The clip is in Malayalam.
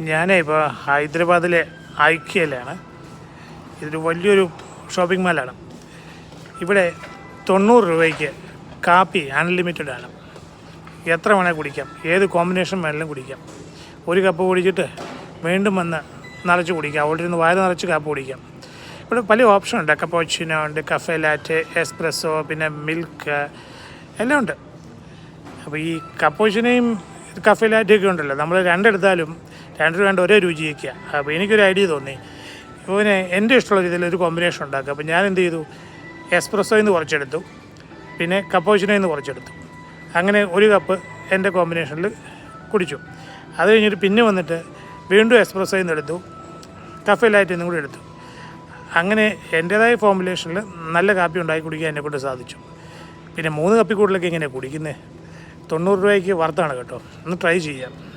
ഞാൻ ഇപ്പോൾ ഹൈദരാബാദിലെ ഐക്യയിലാണ്. ഇതൊരു വലിയൊരു ഷോപ്പിംഗ് മാളാണ് ഇവിടെ തൊണ്ണൂറ് രൂപയ്ക്ക് കാപ്പി അൺലിമിറ്റഡ് ആണ് എത്ര വേണേൽ കുടിക്കാം. ഏത് കോമ്പിനേഷൻ വേണമെങ്കിലും കുടിക്കാം. ഒരു കപ്പ് കുടിച്ചിട്ട് വീണ്ടും വന്ന് നിറച്ച് കുടിക്കാം. അവിടെ ഇരുന്ന് വായ നിറച്ച് കാപ്പ് കുടിക്കാം. ഇവിടെ പല ഓപ്ഷൻ ഉണ്ട്. കപ്പോച്ചിനോ ഉണ്ട് കഫേ ലാറ്റ് എസ്പ്രസ്സോ പിന്നെ മിൽക്ക് എല്ലാം ഉണ്ട്. അപ്പോൾ ഈ കപ്പോച്ചിനെയും കഫേ ലാറ്റൊക്കെ ഉണ്ടല്ലോ. നമ്മൾ രണ്ടെടുത്താലും രണ്ടിന് വേണ്ട ഒരേ രുചിയൊക്കെയാണ് അപ്പോൾ എനിക്കൊരു ഐഡിയ തോന്നി. ഇവന് എന്റെ ഇഷ്ടമുള്ള രീതിയിൽ ഒരു കോമ്പിനേഷൻ ഉണ്ടാക്കുക. അപ്പോൾ ഞാൻ എന്ത് ചെയ്തു? എസ്പ്രസ്സോയിൽ നിന്ന് കുറച്ചെടുത്തു. പിന്നെ കപ്പോച്ചിനോയിൽ നിന്ന് കുറച്ചെടുത്തു. അങ്ങനെ ഒരു കപ്പ് എന്റെ കോമ്പിനേഷനിൽ കുടിച്ചു. അത് കഴിഞ്ഞിട്ട് പിന്നെ വന്നിട്ട് വീണ്ടും എസ്പ്രസ്സോയിൽ നിന്ന് എടുത്തു. കഫേ ലൈറ്റിൽ നിന്നും കൂടി എടുത്തു. അങ്ങനെ എന്റേതായ ഫോമുലേഷനിൽ നല്ല കാപ്പി ഉണ്ടാക്കി കുടിക്കാൻ എന്നെ കൊണ്ട് സാധിച്ചു. പിന്നെ മൂന്ന് കപ്പി കൂടുതലൊക്കെ എങ്ങനെയാണ് കുടിക്കുന്നത് തൊണ്ണൂറ് രൂപയ്ക്ക് വർത്താണ് കേട്ടോ. ഒന്ന് ട്രൈ ചെയ്യാം.